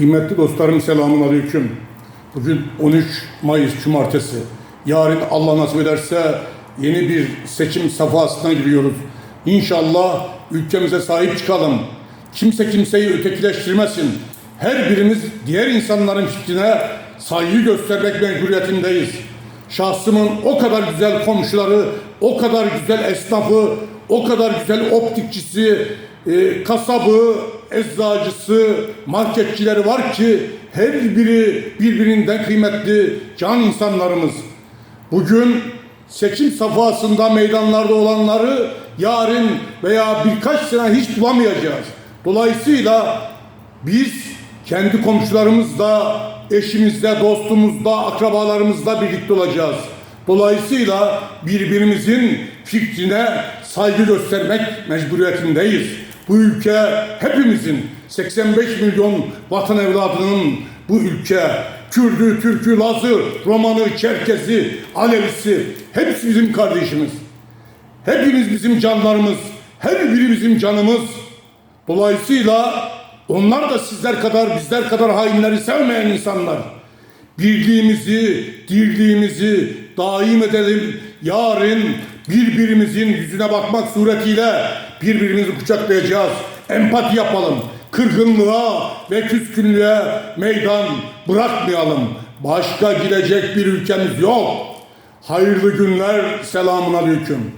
Kıymetli dostlarım selamun aleyküm. Bugün 13 Mayıs Cumartesi. Yarın Allah nasip ederse yeni bir seçim safhasına giriyoruz. İnşallah ülkemize sahip çıkalım. Kimse kimseyi ötekileştirmesin. Her birimiz diğer insanların fikrine saygı göstermek mecburiyetindeyiz. Şahsımın o kadar güzel komşuları, o kadar güzel esnafı, o kadar güzel optikçisi, e, kasabı, eczacısı, marketçileri var ki her biri birbirinden kıymetli can insanlarımız. Bugün seçim safhasında meydanlarda olanları yarın veya birkaç sene hiç bulamayacağız. Dolayısıyla biz kendi komşularımızla, eşimizle, dostumuzla, akrabalarımızla birlikte olacağız. Dolayısıyla birbirimizin fikrine saygı göstermek mecburiyetindeyiz. Bu ülke hepimizin 85 milyon vatan evladının bu ülke Kürdü, Türkü, Lazı, Romanı, Çerkezi, Alevisi hepsi bizim kardeşimiz. Hepimiz bizim canlarımız, her biri bizim canımız. Dolayısıyla onlar da sizler kadar, bizler kadar hainleri sevmeyen insanlar. Birliğimizi, dirliğimizi daim edelim. Yarın birbirimizin yüzüne bakmak suretiyle birbirimizi kucaklayacağız. Empati yapalım. Kırgınlığa ve küskünlüğe meydan bırakmayalım. Başka gidecek bir ülkemiz yok. Hayırlı günler, selamun aleyküm.